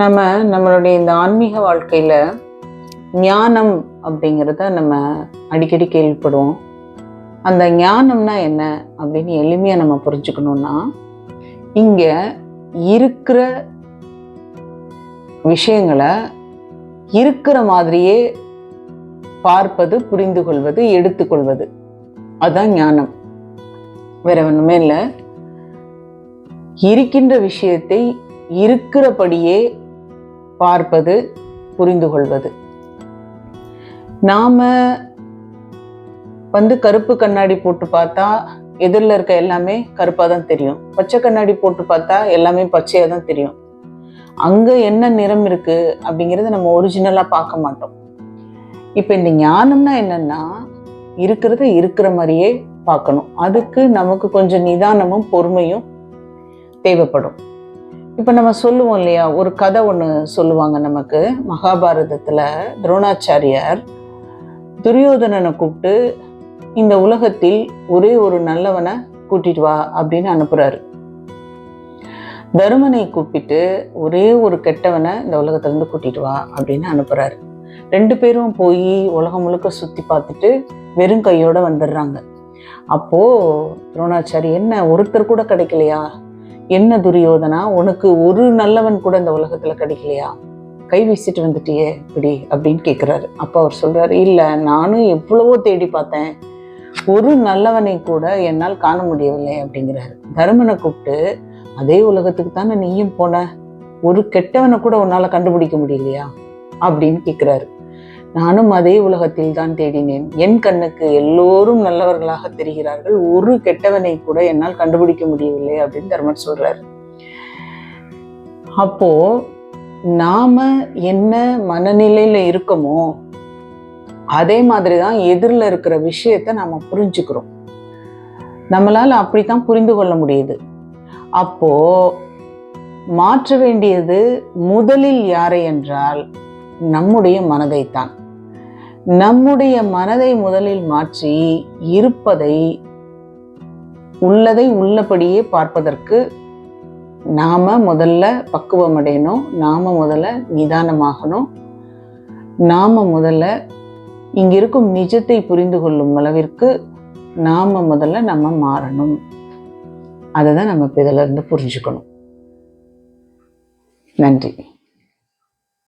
நம்ம நம்மளுடைய இந்த ஆன்மீக வாழ்க்கையில் ஞானம் அப்படிங்கிறத நம்ம அடிக்கடி கேள்விப்படுவோம். அந்த ஞானம்னா என்ன அப்படின்னு எளிமையாக நம்ம புரிஞ்சுக்கணும்னா இங்கே இருக்கிற விஷயங்களை இருக்கிற மாதிரியே பார்ப்பது புரிந்து கொள்வது எடுத்துக்கொள்வது. அதுதான் ஞானம். வேற ஒன்றுமே இல்லை. இருக்கின்ற விஷயத்தை இருக்கிறபடியே பார்ப்பது புரிந்து கொள்வது நாம வந்து கருப்பு கண்ணாடி போட்டு பார்த்தா எதிரில் இருக்க எல்லாமே கருப்பாக தான் தெரியும். பச்சை கண்ணாடி போட்டு பார்த்தா எல்லாமே பச்சையாக தான் தெரியும். அங்கே என்ன நிறம் இருக்கு அப்படிங்கிறத நம்ம ஒரிஜினலாக பார்க்க மாட்டோம். இப்போ இந்த ஞானம்னா என்னன்னா இருக்கிறத இருக்கிற மாதிரியே பார்க்கணும். அதுக்கு நமக்கு கொஞ்சம் நிதானமும் பொறுமையும் தேவைப்படும். இப்போ நம்ம சொல்லுவோம் இல்லையா? ஒரு கதை ஒன்று சொல்லுவாங்க நமக்கு. மகாபாரதத்தில் துரோணாச்சாரியார் துரியோதனனை கூப்பிட்டு இந்த உலகத்தில் ஒரே ஒரு நல்லவனை கூட்டிட்டு வா அப்படின்னு அனுப்புகிறாரு தருமனை கூப்பிட்டு ஒரே ஒரு கெட்டவனை இந்த உலகத்துலேருந்து கூட்டிட்டு வா அப்படின்னு அனுப்புகிறாரு ரெண்டு பேரும் போய் உலகம் முழுக்க சுற்றி பார்த்துட்டு வெறும் கையோடு வந்துடுறாங்க. அப்போது துரோணாச்சாரி என்ன ஒருத்தர் கூட கிடைக்கலையா? என்ன துரியோதனா உனக்கு ஒரு நல்லவன் கூட இந்த உலகத்துல கிடைக்கலையா? கை வீசிட்டு வந்துட்டியே இப்படி அப்படின்னு கேட்குறாரு அப்போ அவர் சொல்கிறாரு இல்லை நானும் எவ்வளவோ தேடி பார்த்தேன். ஒரு நல்லவனை கூட என்னால் காண முடியவில்லை அப்படிங்கிறாரு. தருமனை கூப்பிட்டு அதே உலகத்துக்கு தானே நீயும் போன? ஒரு கெட்டவனை கூட உன்னால் கண்டுபிடிக்க முடியலையா? அப்படின்னு கேட்குறாரு நானும் அதே உலகத்தில் தான் தேடினேன். என் கண்ணுக்கு எல்லோரும் நல்லவர்களாக தெரிகிறார்கள். ஒரு கெட்டவனை கூட என்னால் கண்டுபிடிக்க முடியவில்லை அப்படின்னு தர்மன் சொல்றார். அப்போ நாம என்ன மனநிலையில இருக்கோமோ அதே மாதிரி தான் எதிரில் இருக்கிற விஷயத்த நாம் புரிஞ்சுக்கிறோம். நம்மளால் அப்படித்தான் புரிந்து கொள்ள முடியுது. அப்போ மாற்ற வேண்டியது முதலில் யாரை என்றால் நம்முடைய மனதைத்தான். நம்முடைய மனதை முதலில் மாற்றி இருப்பதை உள்ளதை உள்ளபடியே பார்ப்பதற்கு நாம முதல்ல பக்குவம் அடையணும் நாம முதல்ல நிதானமாகணும். நாம முதல்ல இங்கே இருக்கும் நிஜத்தை புரிந்து கொள்ளும் அளவிற்கு நாம முதல்ல நம்ம மாறணும். அதை தான் நம்ம இப்போ இதில் இருந்து புரிஞ்சுக்கணும். நன்றி.